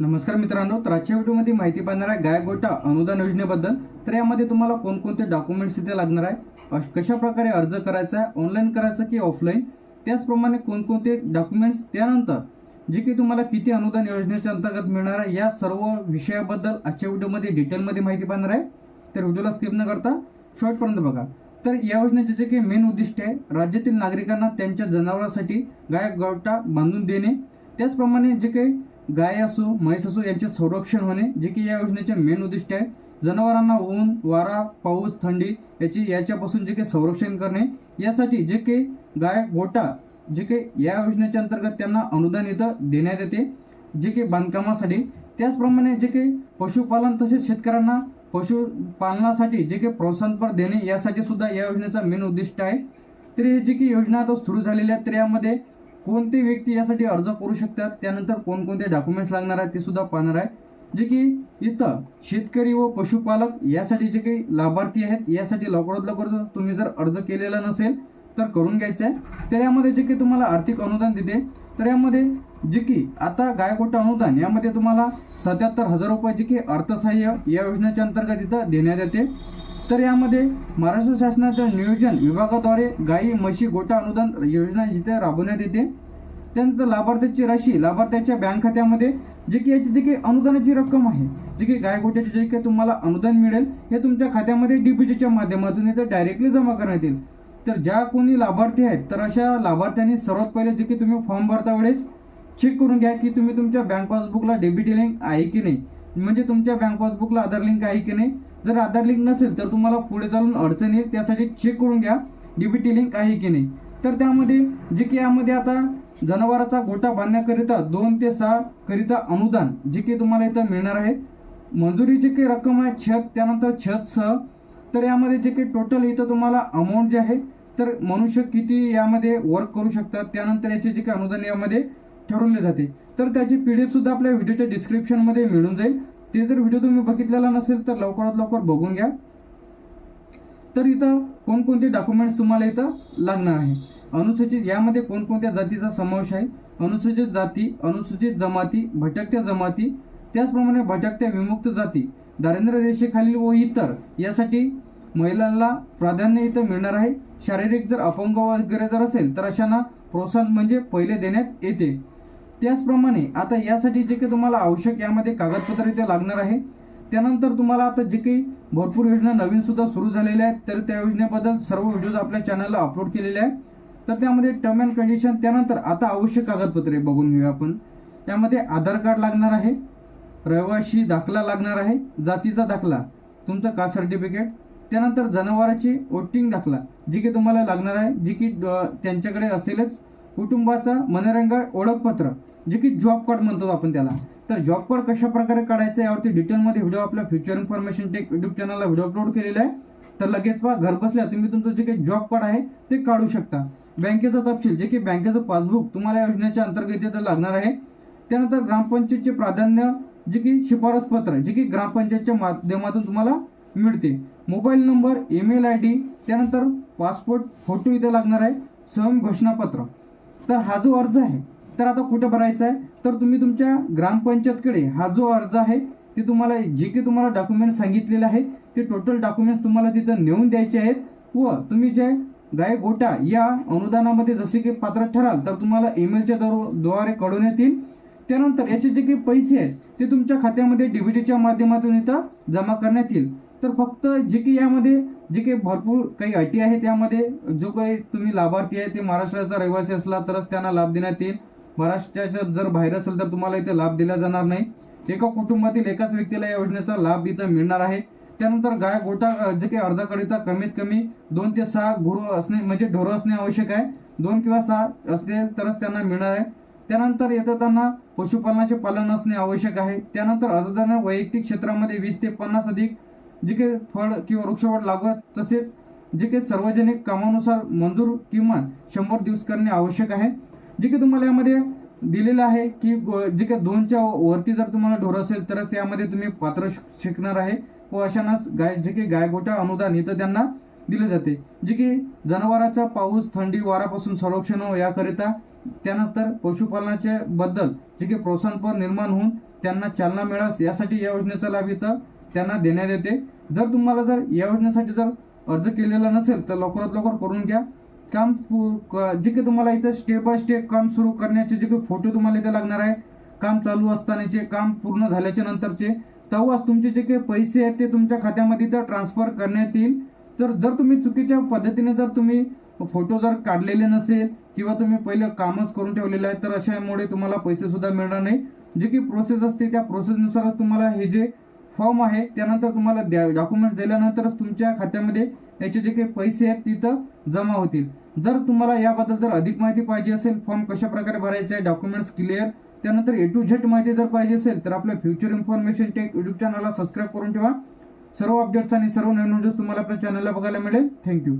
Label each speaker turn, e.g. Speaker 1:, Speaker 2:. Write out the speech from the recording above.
Speaker 1: नमस्कार मित्रांनो तर आजच्या व्हिडिओमध्ये माहिती पाहणार आहे गाय गोटा अनुदान योजनेबद्दल. तर यामध्ये तुम्हाला कोणकोणते डॉक्युमेंट्स इथे लागणार आहे अश- कशा प्रकारे अर्ज करायचा आहे ऑनलाईन करायचा की ऑफलाईन त्याचप्रमाणे कोणकोणते डॉक्युमेंट्स त्यानंतर जे काही तुम्हाला किती अनुदान योजनेच्या अंतर्गत मिळणार आहे या सर्व विषयाबद्दल आजच्या व्हिडिओमध्ये डिटेलमध्ये माहिती पाहणार आहे. तर व्हिडिओला स्किप न करता शॉर्टपर्यंत बघा. तर या योजनेचे जे काही मेन उद्दिष्ट आहे राज्यातील नागरिकांना त्यांच्या जनावरांसाठी गाय गोटा बांधून देणे. त्याचप्रमाणे जे काही गाय असो म्हैस असो यांचे संरक्षण होणे जे की या योजनेचे मेन उद्दिष्ट आहे. जनावरांना ऊन वारा पाऊस थंडी याची याच्यापासून जे काही संरक्षण करणे यासाठी जे काही गाय गोटा जे काही या योजनेच्या अंतर्गत त्यांना अनुदान इथं देण्यात येते. जे काही बांधकामासाठी त्याचप्रमाणे जे काही पशुपालन तसेच शेतकऱ्यांना पशुपालनासाठी जे काही प्रोत्साहनपर देणे यासाठी सुद्धा या योजनेचा मेन उद्दिष्ट आहे. तरी हे जी की योजना आता सुरू झालेली आहे तर यामध्ये कोणती व्यक्ती यासाठी अर्ज करू शकतात त्यानंतर कोणकोणते डॉक्युमेंट्स लागणार आहेत ते सुद्धा पाहणार आहे. जे की इथं शेतकरी व पशुपालक यासाठी जे काही लाभार्थी आहेत यासाठी लवकरात लवकर जर तुम्ही जर अर्ज केलेला नसेल तर करून घ्यायचं आहे. तर यामध्ये जे की तुम्हाला आर्थिक अनुदान देते. तर यामध्ये जे की आता गायकोट अनुदान यामध्ये तुम्हाला सत्याहत्तर हजार रुपये जे की अर्थसहाय्य या योजनेच्या अंतर्गत इथं देण्यात येते. तर यामध्ये महाराष्ट्र शासनाच्या नियोजन विभागाद्वारे गाई म्हशी गोटा अनुदान योजना जिथे राबवण्यात येते त्यानंतर लाभार्थ्याची राशी लाभार्थ्याच्या बँक खात्यामध्ये जे की याची जे काही अनुदानाची रक्कम आहे जे की गाय गोट्याचे जे काही तुम्हाला अनुदान मिळेल हे तुमच्या खात्यामध्ये डीबीटीच्या माध्यमातून इथं डायरेक्टली जमा करण्यात येईल. तर ज्या कोणी लाभार्थी आहेत तर अशा लाभार्थ्यांनी सर्वात पहिले जे की तुम्ही फॉर्म भरता वेळेस चेक करून घ्या की तुम्ही तुमच्या बँक पासबुकला डेबिट लिंक आहे की नाही. म्हणजे तुमच्या बँक पासबुकला आधार लिंक आहे की नाही. जर आधार लिंक नसेल तर तुम्हाला पुढे चालून अडचण येईल त्यासाठी चेक करून घ्या. डीबीटी लिंक आहे की नाही? तर त्यामध्ये जे की यामध्ये आता जनावराचा गोठा बांधण्याकरिता दोन ते सहा करिता अनुदान जे की तुम्हाला इथं मिळणार आहे. मंजुरी जे काही रक्कम आहे छत त्यानंतर छत सह. तर यामध्ये जे काही टोटल इथं तुम्हाला अमाऊंट जे आहे तर मनुष्य किती यामध्ये वर्क करू शकतात त्यानंतर याचे जे काही अनुदान यामध्ये ठरवले जाते. तर त्याची पी डी सुद्धा आपल्या व्हिडिओच्या डिस्क्रिप्शनमध्ये मिळून जाईल. ते जर व्हिडिओ तुम्ही बघितलेला नसेल तर लवकरात लवकर बघून घ्या. तर इथं कोणकोणते डॉक्युमेंट्स तुम्हाला इथं लागणार आहे? अनुसूचित यामध्ये कोणकोणत्या जातीचा समावेश आहे? अनुसूचित जाती अनुसूचित जमाती भटकत्या जमाती त्याचप्रमाणे भटकत्या विमुक्त जाती दारिद्र्य रेषेखालील व इतर यासाठी महिलांना प्राधान्य इथं मिळणार आहे. शारीरिक जर अपंग वगैरे जर असेल तर अशांना प्रोत्साहन म्हणजे पहिले देण्यात येते. त्याचप्रमाणे आता यासाठी जे काही तुम्हाला आवश्यक यामध्ये कागदपत्र इथे लागणार आहे त्यानंतर तुम्हाला आता जे काही भरपूर योजना नवीन सुद्धा सुरू झालेल्या आहेत तर त्या योजनेबद्दल सर्व व्हिडिओज आपल्या चॅनलला अपलोड केलेले आहे तर त्यामध्ये टर्म अँड कंडिशन त्यानंतर आता आवश्यक कागदपत्रे बघून घेऊया आपण. यामध्ये आधार कार्ड लागणार आहे रहिवाशी दाखला लागणार आहे जातीचा दाखला तुमचं कास्ट सर्टिफिकेट त्यानंतर जनावराची वोटिंग दाखला जी की तुम्हाला लागणार आहे जी की त्यांच्याकडे असेलच. कुटुंबाचा मनरंगा ओळखपत्र जे की जॉब कार्ड म्हणतो आपण त्याला. तर जॉब कार्ड कशा प्रकारे काढायचं यावरती डिटेलमध्ये व्हिडिओ आपल्या फ्युचर इन्फॉर्मेशन टेक युट्यूब चॅनलला व्हिडिओ अपलोड केलेला आहे. तर लगेच पहा घर बसल्या तुम्ही तुमचं जे काही जॉब कार्ड आहे ते काढू शकता. बँकेचा तपशील जे की बँकेचं पासबुक तुम्हाला या योजनेच्या अंतर्गत इथं लागणार आहे. त्यानंतर ग्रामपंचायतचे प्राधान्य जे की शिफारस पत्र जे की ग्रामपंचायतच्या माध्यमातून तुम्हाला मिळते. Mobile number email I D त्यानंतर पासपोर्ट फोटो इथे लागणार आहे स्वयं घोषणापत्र. तर हा जो अर्ज आहे तर आता कुठं भरायचं आहे? तर तुम्ही तुमच्या ग्रामपंचायतकडे हा जो अर्ज आहे ते तुम्हाला जे की तुम्हाला डॉक्युमेंट सांगितलेले आहे ते टोटल डॉक्युमेंट्स तुम्हाला तिथं नेऊन द्यायचे आहेत. व तुम्ही जे गाय गोटा या अनुदानामध्ये जसे की पात्र ठराल तर तुम्हाला ईमेलच्या द्वारे कळून येतील. त्यानंतर याचे जे काही पैसे आहेत ते तुमच्या खात्यामध्ये डीबीटीच्या माध्यमातून इथं जमा करण्यात येईल. तर फक्त जे की यामध्ये जे काही भरपूर काही अटी आहे त्यामध्ये जो काही तुम्ही लाभार्थी आहे ते महाराष्ट्राचा रहिवासी असला तरच त्यांना लाभ देण्यात येईल. महाराष्ट्राच्या जर बाहेर असेल तर तुम्हाला इथे लाभ दिला जाणार नाही. एका कुटुंबातील एकाच व्यक्तीला या योजनेचा लाभ इथं मिळणार आहे. त्यानंतर गाय गोटा जे काही अर्जाकरिता कमीत कमी दोन ते सहा गुरु असणे म्हणजे ढोरं असणे आवश्यक आहे. दोन किंवा सहा असेल तरच त्यांना मिळणार आहे. त्यानंतर येतं त्यांना पशुपालनाचे पालन असणे आवश्यक आहे. त्यानंतर अर्जदारांना वैयक्तिक क्षेत्रामध्ये वीस ते पन्नास अधिक जे काही फळ किंवा वृक्षवड लागवत तसेच जे काही सार्वजनिक कामानुसार मंजूर किमान शंभर दिवस करणे आवश्यक आहे. जे की तुम्हाला यामध्ये दिलेलं आहे की जे काही दोनच्या वरती जर तुम्हाला ढोर असेल तरच यामध्ये तुम्ही पात्र शिकणार आहे व अशानाच गाय जे काही गायगोटा अनुदान इथं त्यांना दिले जाते. जे की जनावरांचा पाऊस थंडी वारापासून संरक्षण हो याकरिता त्यानंतर पशुपालनाच्या बद्दल जे की प्रोत्साहनपर निर्माण होऊन त्यांना चालना मिळास यासाठी या योजनेचा लाभ इथं त्यांना देण्यात येते. जर तुम्हाला जर या योजनेसाठी जर अर्ज केलेला नसेल तर लवकरात लवकर करून घ्या. काम क- जे काही तुम्हाला इथं स्टेप बाय स्टेप काम सुरू करण्याचे जे काही फोटो तुम्हाला इथे लागणार आहे काम चालू असतानाचे काम पूर्ण झाल्याच्या नंतरचे तेव्हाच तुमचे जे काही पैसे आहेत ते तुमच्या खात्यामध्ये इथं ट्रान्सफर करण्यात येईल. तर जर तुम्ही चुकीच्या पद्धतीने जर तुम्ही फोटो जर काढलेले नसेल किंवा तुम्ही पहिलं कामच करून ठेवलेलं आहे तर अशामुळे तुम्हाला पैसेसुद्धा मिळणार नाही. जे की प्रोसेस असते त्या प्रोसेसनुसारच तुम्हाला हे जे फॉर्म आहे त्यानंतर तुम्हाला द्या डॉक्युमेंट्स दिल्यानंतरच तुमच्या खात्यामध्ये याचे जे काही पैसे आहेत तिथं जमा होतील. जर तुम्हाला याबद्दल जर अधिक माहिती पाहिजे असेल फॉर्म कशा प्रकारे भरायचे आहे डॉक्युमेंट्स क्लिअर त्यानंतर ए टू झेड माहिती जर पाहिजे असेल तर आपल्या फ्युचर इन्फॉर्मेशन टेक यूट्यूब चॅनलला सबस्क्राईब करून ठेवा. सर्व अपडेट्स आणि सर्व नवीन व्हिडिओज तुम्हाला आपल्या चॅनलला बघायला मिळेल. थँक्यू